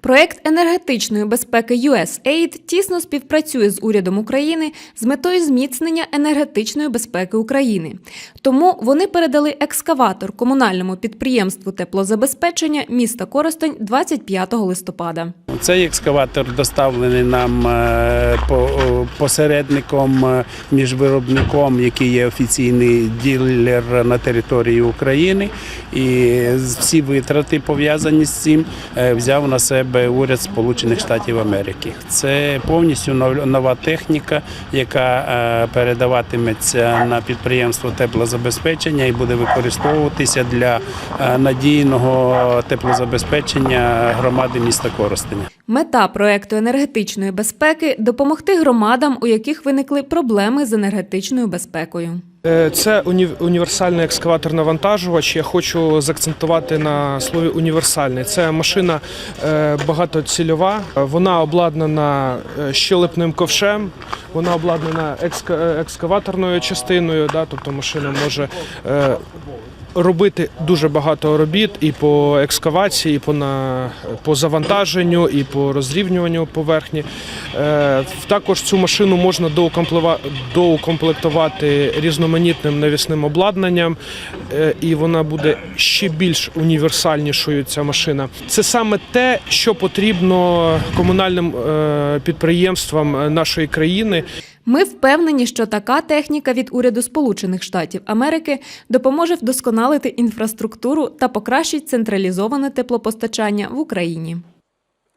Проект енергетичної безпеки USAID тісно співпрацює з урядом України з метою зміцнення енергетичної безпеки України. Тому вони передали екскаватор комунальному підприємству теплозабезпечення міста Коростень 25 листопада. Цей екскаватор доставлений нам е, по- посередником е, між виробником, який є офіційний ділер на території України, і всі витрати пов'язані з цим е, взяв на себе уряд Сполучених Штатів Америки. Це повністю нов- нова техніка, яка е, передаватиметься на підприємство теплозабезпечення і буде використовуватися для е, надійного теплозабезпечення громади міста Коростеня. Мета проекту енергетичної безпеки допомогти громадам, у яких виникли проблеми з енергетичною безпекою. Е, Це уні- універсальний екскаватор-навантажувач. Я хочу заакцентувати на слові універсальний. Це машина е, багатоцільова. Вона обладнана е, щелепним ковшем, вона обладнана екска- екскаваторною частиною. Да, тобто машина може робити дуже багато робіт і по екскавації, і по, на, по завантаженню, і по розрівнюванню поверхні. Е, також цю машину можна доукомплектувати різноманітним навісним обладнанням, е, і вона буде ще більш універсальнішою. Ця машина. Це саме те, що потрібно комунальним е, підприємствам нашої країни. Ми впевнені, що така техніка від уряду Сполучених Штатів Америки допоможе вдосконалити інфраструктуру та покращить централізоване теплопостачання в Україні.